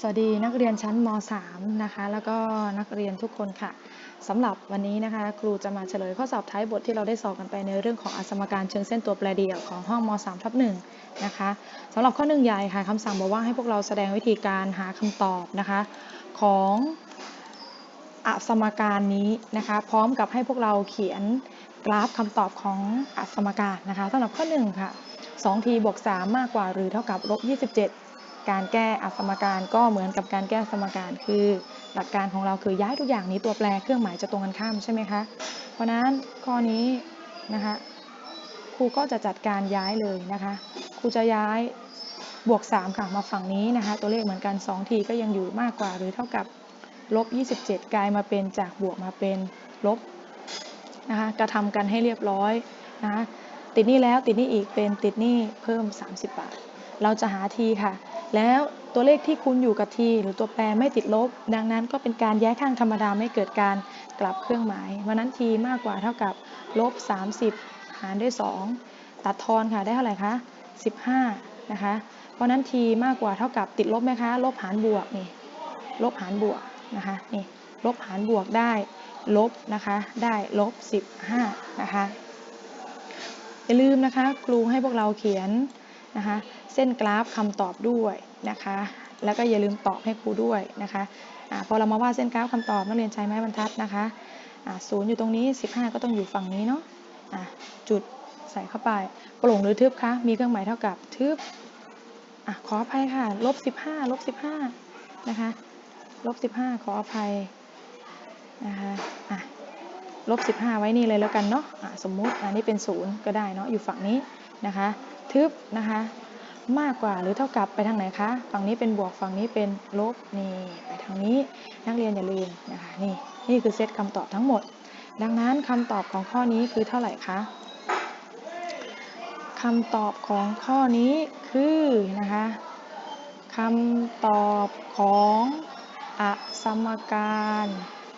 สวัสดีนักเรียนชั้นม .3 นะคะ แล้วก็นักเรียนทุกคนค่ะสำหรับวันนี้นะคะ ครูจะมาเฉลยข้อสอบท้ายบทที่เราได้สอบกันไปในเรื่องของอสมการเชิงเส้นตัวแปรเดี่ยวของห้องม .3 ทับ1นะคะสำหรับข้อหนึ่งใหญ่ค่ะคำสั่งบอกว่าให้พวกเราแสดงวิธีการหาคำตอบนะคะ ของอสมการนี้นะคะ พร้อมกับให้พวกเราเขียนกราฟคำตอบของอสมการนะคะสำหรับข้อ1ค่ะ2 t บวก3มากกว่าหรือเท่ากับลบ27 การแก้อสมการก็เหมือนกับการแก้สมการคือ หลักการของเราคือย้ายทุกอย่างนี้ตัวแปรเครื่องหมายจะตรงกันข้ามใช่ไหมคะ เพราะนั้นข้อนี้นะคะครูก็จะจัดการย้ายเลยนะคะครูจะย้ายบวก 3 ค่ะมาฝั่งนี้นะคะ ตัวเลขเหมือนกัน 2 ทีก็ยังอยู่มากกว่า หรือเท่ากับลบ27 กลายมาเป็นจากบวกมาเป็นลบนะคะกระทำกันให้เรียบร้อยนะคะติดนี่แล้วติดนี่อีกเป็นติดนี่เพิ่ม 30 บาท เราจะหาทีค่ะ แล้วตัวเลขที่คูณอยู่กับทีหรือตัวแปรไม่ติดลบ ดังนั้นก็เป็นการย้ายข้างธรรมดาไม่เกิดการกลับเครื่องหมายวันนั้นทีมากกว่าเท่ากับลบ 30 หารด้วย 2 ตัดทอนค่ะได้เท่าไหร่คะ15 นะคะ เพราะนั้นทีมากกว่าเท่ากับติดลบไหมคะลบหารบวกนี่ลบหารบวกนะคะนี่ลบหารบวกได้ลบนะคะได้ลบ 15 นะคะอย่าลืมนะคะครูให้พวกเราเขียน นะคะ เส้นกราฟคำตอบด้วยนะคะ แล้วก็อย่าลืมตอบให้ครูด้วยนะคะอะพอเรามาวาดเส้นกราฟคำตอบนักเรียนใช้ไม้บรรทัดนะคะศูนย์อยู่ตรงนี้ 15 ก็ต้องอยู่ฝั่งนี้เนาะะจุดใส่เข้าไป โปร่งหรือทึบคะ มีเครื่องหมายเท่ากับทึบอขออภัยค่ะ ลบ 15 ลบ 15 นะคะ ลบ 15 ขออภัยนะคะลบ 15 ไว้นี่เลยแล้วกันเนาะะสมมุติอันนี้เป็นศูนย์ก็ได้เนาะ อยู่ฝั่งนี้นะคะ ทึบนะคะ มากกว่าหรือเท่ากับไปทางไหนคะฝั่งนี้เป็นบวกฝั่งนี้เป็นลบนี่ไปทางนี้นักเรียนอย่าลืมนะคะนี่นี่คือเซตคำตอบทั้งหมด ดังนั้นคำตอบของข้อนี้คือเท่าไหร่คะคำตอบของข้อนี้คือนะคะคำตอบของอสมการ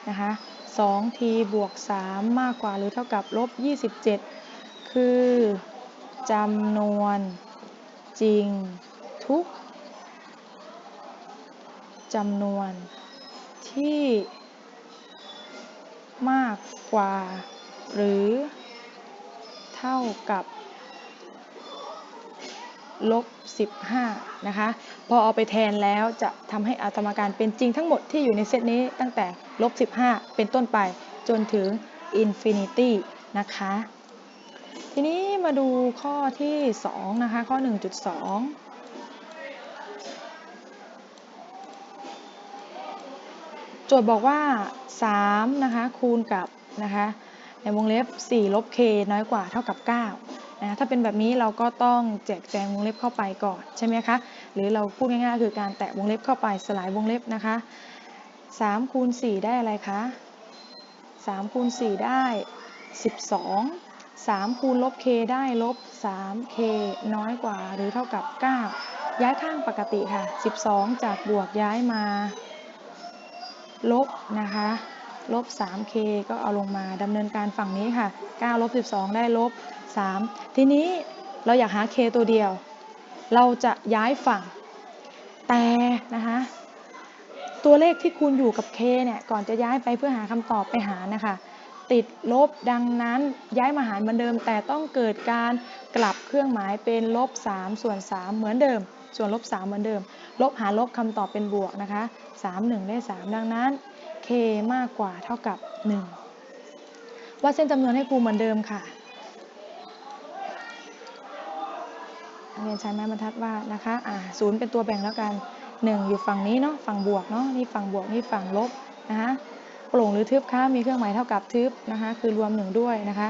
นะคะ 2 t บวก 3 มากกว่าหรือเท่ากับลบ 27 คือ จำนวน จริง ทุกจำนวนที่มากกว่า หรือเท่ากับลบ15 นะคะ พอเอาไปแทนแล้วจะทำให้อาตมการเป็นจริงทั้งหมดที่อยู่ในเซตนี้ตั้งแต่ลบ15 เป็นต้นไปจนถึงอินฟินิตี้นะคะ ทีนี้ มาดูข้อที่ 2 นะคะ ข้อ 1.2โจทย์บอกว่า 3 นะคะ คูณกับนะคะในวงเล็บ 4 ลบ k น้อยกว่าเท่ากับ9นะถ้าเป็นแบบนี้เราก็ต้องแจกแจงวงเล็บเข้าไปก่อนใช่ไหมคะ หรือเราพูดง่ายๆคือการแตะวงเล็บเข้าไปสลายวงเล็บนะคะ3คูณ4ได้อะไรคะ3คูณ4ได้ 12 3 คูณลบ k ได้ลบ 3k น้อยกว่าหรือเท่ากับ 9 ย้ายข้างปกติค่ะ 12 จากบวกย้ายมา ลบนะคะ ลบ 3k ก็เอาลงมาดำเนินการฝั่งนี้ค่ะ 9 ลบ 12 ได้ลบ 3 ทีนี้เราอยากหา k ตัวเดียว เราจะย้ายฝั่ง แต่นะคะตัวเลขที่คูณอยู่กับ k เนี่ย ก่อนจะย้ายไปเพื่อหาคำตอบไปหานะคะ ติดลบดังนั้นย้ายมาหารเหมือนเดิม แต่ต้องเกิดการกลับเครื่องหมายเป็นลบ3ส่วน3เหมือนเดิม ส่วนลบ3เหมือนเดิม ลบหารลบคำตอบเป็นบวกนะคะ3 1 ได้ 3 ดังนั้น k มากกว่าเท่ากับ 1วาดเส้นจำนวนให้ครูเหมือนเดิมค่ะเรียนใช้ไม้บรรทัดวาดนะคะอ่าศูนย์เป็นตัวแบ่งแล้วกัน 1 อยู่ฝั่งนี้เนาะฝั่งบวกเนาะนี่ฝั่งบวกนี่ฝั่งลบนะคะ โปร่งหรือทึบคะมีเครื่องหมายเท่ากับทึบนะคะ คือรวมหนึ่งด้วยนะคะ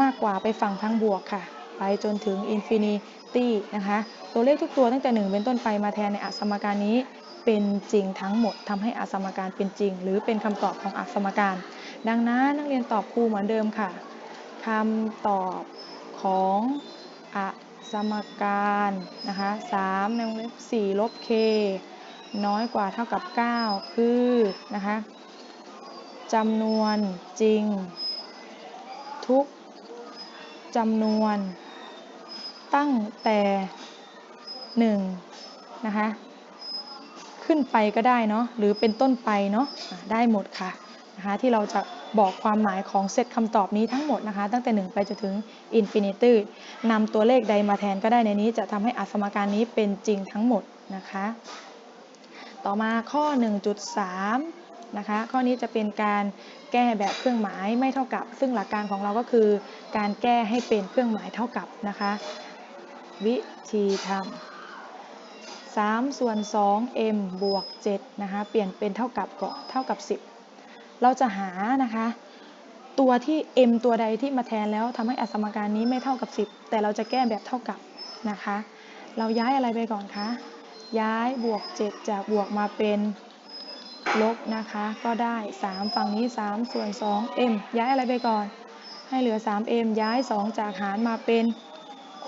มากกว่าไปฝั่งทางบวกค่ะ ไปจนถึงอินฟินิตี้นะคะ ตัวเลขทุกตัวตั้งแต่ 1 เป็นต้นไปมาแทนในอัสมการนี้เป็นจริงทั้งหมดทำให้อัสมการเป็นจริง หรือเป็นคำตอบของอัสมการ ดังนั้นนักเรียนตอบครูเหมือนเดิมค่ะคำตอบของอัสมการนะคะ3ในวงเล็บ4ลบ k น้อยกว่าเท่ากับ 9 คือนะคะ จำนวนจริง ทุกจำนวน ตั้งแต่1นะคะขึ้นไปก็ได้เนาะหรือเป็นต้นไปเนาะได้หมดค่ะนะคะที่เราจะบอกความหมายของเซตคำตอบนี้ทั้งหมดนะคะ ตั้งแต่ 1 ไปจนถึงอินฟินิตี้นำตัวเลขใดมาแทนก็ได้ในนี้จะทำให้อสมการนี้เป็นจริงทั้งหมดนะคะ ต่อมาข้อ 1.3 นะคะ ข้อนี้จะเป็นการแก้แบบเครื่องหมายไม่เท่ากับ ซึ่งหลักการของเราก็คือ การแก้ให้เป็นเครื่องหมายเท่ากับนะคะ วิธีทำ3ส่วน2 m บวก7นะคะ เปลี่ยนเป็นเท่ากับก่อนเท่ากับ 10 เราจะหานะคะ ตัวที่ m ตัวใดที่มาแทนแล้วทำให้อสมการนี้ไม่เท่ากับ 10 แต่เราจะแก้แบบเท่ากับนะคะ เราย้ายอะไรไปก่อนคะ ย้ายบวก 7 จากบวกมาเป็น ลบนะคะ ก็ได้ 3 ฝั่งนี้ 3 ส่วน 2m ย้ายอะไรไปก่อน ให้เหลือ 3m ย้าย 2 จากหารมาเป็น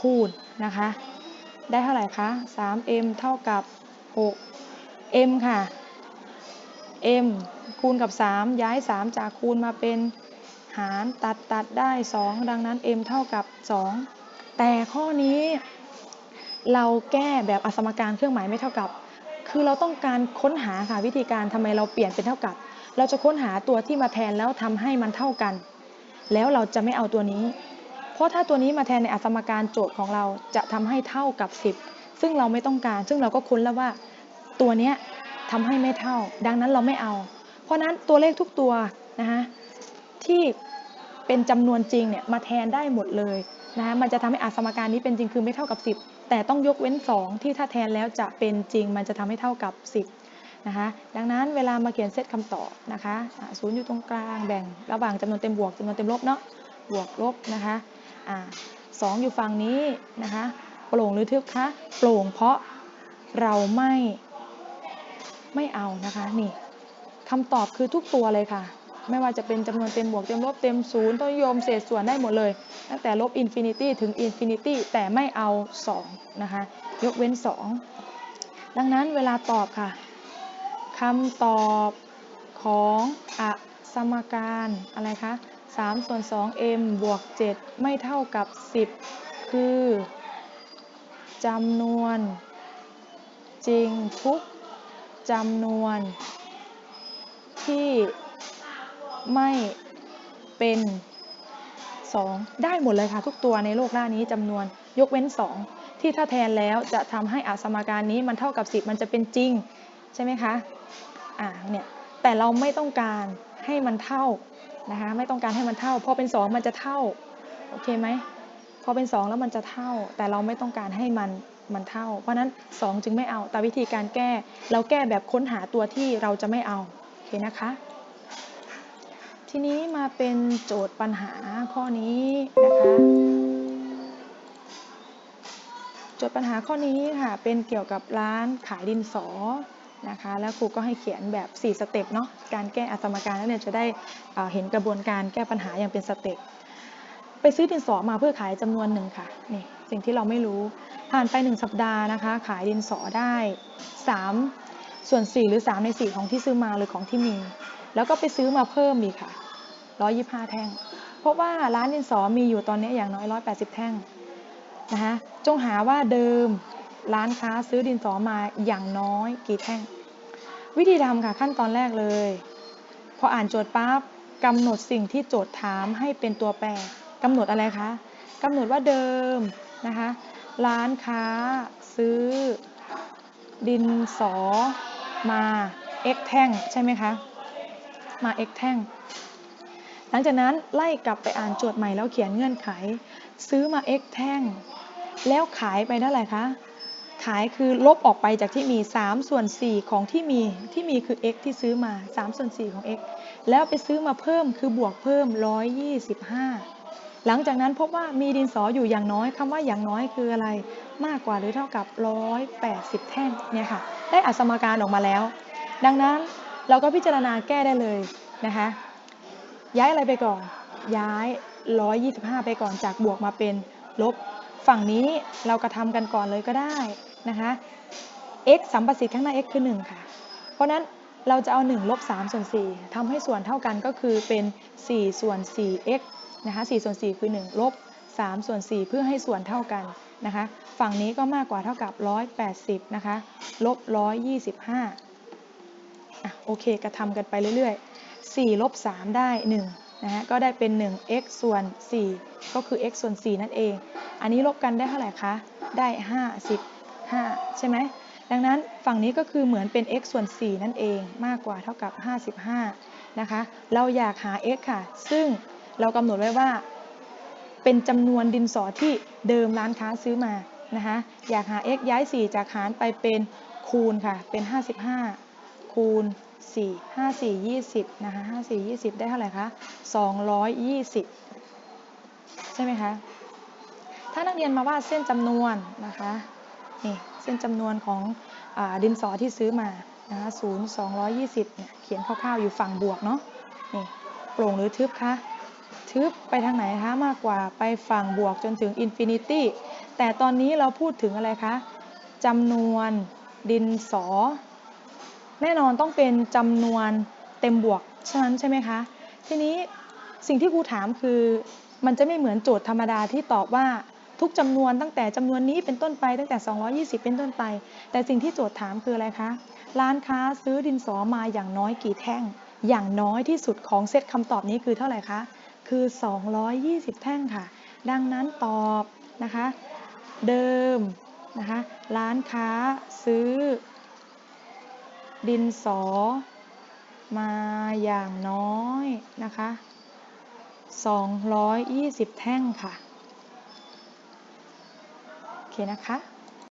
คูณนะคะ ได้เท่าไหร่คะ 3m เท่ากับ 6m ค่ะ m คูณกับ 3 ย้าย 3 จากคูณมาเป็นหารตัดตัดได้ 2 ดังนั้น m เท่ากับ 2 แต่ข้อนี้เราแก้แบบอสมการเครื่องหมายไม่เท่ากับ คือเราต้องการค้นหาค่ะวิธีการทำไมเราเปลี่ยนเป็นเท่ากับ เราจะค้นหาตัวที่มาแทนแล้วทำให้มันเท่ากัน แล้วเราจะไม่เอาตัวนี้ เพราะถ้าตัวนี้มาแทนในอสมการโจทย์ของเราจะทำให้เท่ากับ 10 ซึ่งเราไม่ต้องการ ซึ่งเราก็คุ้นแล้วว่าตัวเนี้ยทำให้ไม่เท่า ดังนั้นเราไม่เอา เพราะนั้นตัวเลขทุกตัวนะคะที่เป็นจำนวนจริงเนี่ยมาแทนได้หมดเลยนะคะมันจะทำให้อาสมการนี้เป็นจริงคือไม่เท่ากับ 10 แต่ต้องยกเว้น 2 ที่ถ้าแทนแล้วจะเป็นจริง มันจะทำให้เท่ากับ 10นะคะดังนั้นเวลามาเขียนเซตคำตอบนะคะศูนย์อยู่ตรงกลางแบ่ง ระหว่างจำนวนเต็มบวกจำนวนเต็มลบเนาะบวกลบนะคะอ่าสองอยู่ฝั่งนี้นะคะโปร่งหรือทึบคะโปร่งเพราะเราไม่ไม่เอานะคะนี่คำตอบคือทุกตัวเลยค่ะ ไม่ว่าจะเป็นจำนวนเต็มบวกเต็มลบเต็มศูนย์ต้นนิยมเศษส่วนได้หมดเลย ตั้งแต่ลบอินฟินิตี้ถึงอินฟินิตี้แต่ไม่เอา 2 นะคะ ยกเว้น 2 ดังนั้นเวลาตอบค่ะคำตอบของอสมการอะไรคะ3ส่วน 2m บวก 7 ไม่เท่ากับ 10 คือจำนวนจริงทุกจำนวนที่ ไม่เป็น 2 ได้หมดเลยค่ะ ทุกตัวในโลกหน้านี้จำนวนยกเว้น 2 ที่ถ้าแทนแล้วจะทำให้อาสมการนี้มันเท่ากับ 10 มันจะเป็นจริง ใช่ไหมคะอ่าเนี่ยแต่เราไม่ต้องการให้มันเท่านะคะไม่ต้องการให้มันเท่า พอเป็น 2 มันจะเท่าโอเคไหมพอเป็น 2 แล้วมันจะเท่า แต่เราไม่ต้องการให้มันมันเท่า เพราะนั้น 2 จึงไม่เอาแต่วิธีการแก้ เราแก้แบบค้นหาตัวที่เราจะไม่เอาโอเคนะคะ ทีนี้มาเป็นโจทย์ปัญหาข้อนี้นะคะ โจทย์ปัญหาข้อนี้ค่ะเป็นเกี่ยวกับร้านขายดินสอนะคะ แล้วครูก็ให้เขียนแบบ 4 สเต็ปเนาะการแก้อสมการนักเรียนจะได้เเห็นกระบวนการแก้ปัญหาอย่างเป็นสเต็ปไปซื้อดินสอมาเพื่อขายจำนวนหนึ่งค่ะนี่สิ่งที่เราไม่รู้ผ่านไป 1 สัปดาห์นะคะ ขายดินสอได้ 3 ส่วน 4 หรือ 3 ใน 4 ของที่ซื้อมาหรือของที่มี แล้วก็ไปซื้อมาเพิ่มอีกค่ะ 125 แท่ง เพราะว่าร้านดินสอมีอยู่ตอนนี้อย่างน้อย 180 แท่งนะคะจงหาว่าเดิมร้านค้าซื้อดินสอมาอย่างน้อยกี่แท่ง วิธีทำค่ะขั้นตอนแรกเลย พออ่านโจทย์ปั๊บกำหนดสิ่งที่โจทย์ถามให้เป็นตัวแปรกำหนดอะไรคะกำหนดว่าเดิมนะคะร้านค้าซื้อ ดินสอมา x แท่งใช่ไหมคะมา x แท่ง หลังจากนั้นไล่กลับไปอ่านโจทย์ใหม่แล้วเขียนเงื่อนไข ซื้อมา x แท่ง แล้วขายไปเท่าไหร่คะ ขายคือลบออกไปจากที่มี 3 ส่วน 4 ของที่มีที่มีคือ x ที่ซื้อมา 3 ส่วน 4 ของ x แล้วไปซื้อมาเพิ่มคือบวกเพิ่ม 125 หลังจากนั้นพบว่ามีดินสออยู่อย่างน้อยคำว่าอย่างน้อยคืออะไร มากกว่าหรือเท่ากับ 180 แท่งเนี่ยค่ะ ได้อัสมการออกมาแล้ว ดังนั้นเราก็พิจารณาแก้ได้เลยนะคะ ย้ายอะไรไปก่อน ย้าย 125 ไปก่อนจากบวกมาเป็นลบ ฝั่งนี้เรากระทำกันก่อนเลยก็ได้นะคะ x สัมประสิทธิ์ข้างหน้า x คือ 1 ค่ะ เพราะนั้นเราจะเอา 1 ลบ 3 ส่วน 4ทำให้ส่วนเท่ากันก็คือเป็น 4 ส่วน 4x นะคะ4ส่วน 4 คือ 1 ลบ 3 ส่วน 4 เพื่อให้ส่วนเท่ากันนะคะ ฝั่งนี้ก็มากกว่าเท่ากับ 180 นะคะ ลบ 125อะโอเค กระทำกันไปเรื่อยๆ 4ลบ3ได้1นะฮะก็ได้เป็น 1 x ส่วน 4 ก็คือ x ส่วน 4 นั่นเอง อันนี้ลบกันได้เท่าไหร่คะได้ 55 ใช่ไหมดังนั้นฝั่งนี้ก็คือเหมือนเป็น x ส่วน 4 นั่นเองมากกว่าเท่ากับ 55 นะคะ เราอยากหา x ค่ะ ซึ่งเรากำหนดไว้ว่า เป็นจำนวนดินสอที่เดิมร้านค้าซื้อมานะคะอยากหา x ย้าย 4 จากหารไปเป็นคูณค่ะ เป็น 55 คูณ 4 5 4 20 นะคะ 5 4 20 ได้เท่าไหร่คะ 220 ใช่ไหมคะ ถ้านักเรียนมาวาดเส้นจำนวนนะคะ นี่เส้นจำนวนของอดินสอที่ซื้อมานะคะ0 220 เนี่ย เขียนคร่าวๆอยู่ฝั่งบวกเนาะ นี่โปร่งหรือทึบคะ ทึบไปทางไหนคะมากกว่าไปฝั่งบวกจนถึงอินฟินิตี้ แต่ตอนนี้เราพูดถึงอะไรคะจำนวนดินสอ แน่นอนต้องเป็นจำนวนเต็มบวกฉะนั้นใช่ไหมคะ ทีนี้สิ่งที่ครูถามคือ มันจะไม่เหมือนโจทย์ธรรมดาที่ตอบว่าทุกจำนวนตั้งแต่จำนวนนี้เป็นต้นไปตั้งแต่ 220 เป็นต้นไป แต่สิ่งที่โจทย์ถามคืออะไรคะ ร้านค้าซื้อดินสอมาอย่างน้อยกี่แท่ง อย่างน้อยที่สุดของเซตคำตอบนี้คือเท่าไหร่คะ คือ 220 แท่งค่ะ ดังนั้นตอบนะคะ เดิมนะคะ ร้านค้าซื้อ ดินสอ มาอย่างน้อยนะคะ220 แท่งค่ะ โอเคนะคะ